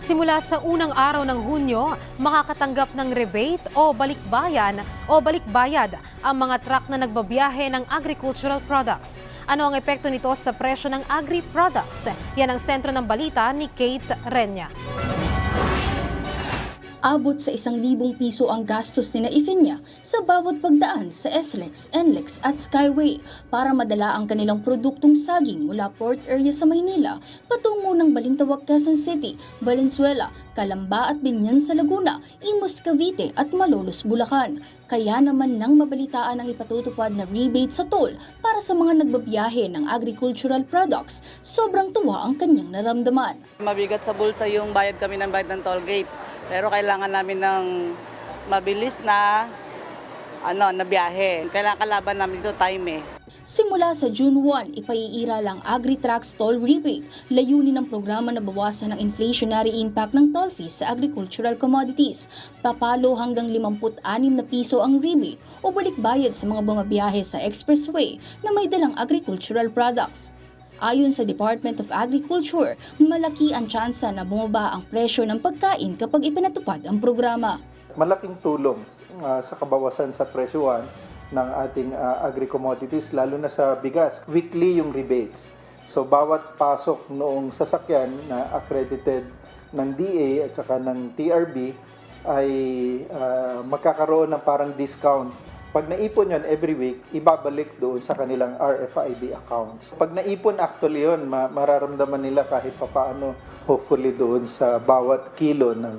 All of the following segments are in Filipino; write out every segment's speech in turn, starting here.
Simula sa unang araw ng Hunyo, makakatanggap ng rebate o balikbayan o balikbayad ang mga truck na nagbabiyahe ng agricultural products. Ano ang epekto nito sa presyo ng agri-products? Yan ang sentro ng balita ni Kate Renya. Abot sa isang libong piso ang gastos ni Ifinya sa bawat pagdaan sa SLEX, NLEX at Skyway para madala ang kanilang produktong saging mula port area sa Maynila patungo ng Balintawak, Quezon City, Valenzuela, Calamba at Binyan sa Laguna, Imus, Cavite at Malolos, Bulacan. Kaya naman nang mabalitaan ang ipatutupad na rebate sa toll para sa mga nagbabiyahe ng agricultural products, sobrang tuwa ang kanyang naramdaman. Mabigat sa bulsa yung bayad kami ng bayad ng toll gate. Pero kailangan namin ng mabilis na ano, na biyahe. Kailangan kalaban namin ito time eh. Simula sa June 1, ipaiira lang Agri-Trax Toll Rebate, layunin ng programa na bawasan ang inflationary impact ng toll fees sa agricultural commodities. Papalo hanggang 56 na piso ang rebate o balikbayad sa mga bumabiyahe sa expressway na may dalang agricultural products. Ayon sa Department of Agriculture, malaki ang tsansa na bumaba ang presyo ng pagkain kapag ipinatupad ang programa. malaking tulong ah, sa kabawasan sa presyuhan ng ating ah, agri-commodities, lalo na sa bigas. Weekly yung rebates. So, bawat pasok noong sasakyan na accredited ng DA at saka ng TRB ay ah, magkakaroon ng parang discount. Pag naipon yon every week, ibabalik doon sa kanilang RFID accounts. Pag naipon actually yon, ma- mararamdaman nila kahit papaano hopefully doon sa bawat kilo ng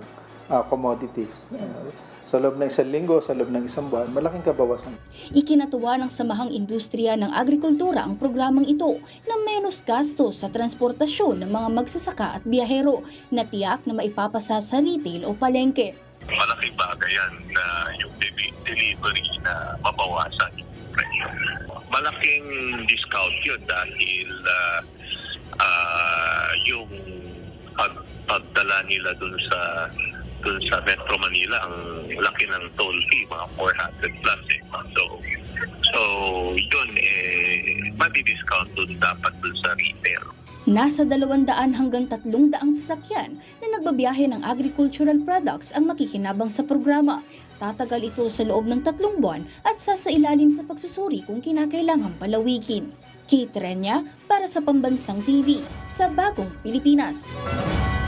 ah, commodities. Ah, sa loob ng isang linggo, sa loob ng isang buwan, malaking kabawasan. Ikinatuwa ng Samahang Industriya ng Agrikultura ang programang ito na menos gasto sa transportasyon ng mga magsasaka at biyahero na tiyak na maipapasa sa retail o palengke. Malaking bagay yan na yung deli- delivery na mabawasan yung presyo. Malaking discount yun dahil ah, ah, yung pag, pagdala nila dun sa dun sa Metro Manila ang laki ng toll fee mga 400 plus eh. So so yun eh madi-discount dun dapat dun sa retail. Nasa 200 hanggang 300 sasakyan na nagbabiyahe ng agricultural products ang makikinabang sa programa. Tatagal ito sa loob ng tatlong buwan at sasailalim sa pagsusuri kung kinakailangang palawikin. Kate Renya para sa Pambansang TV sa Bagong Pilipinas.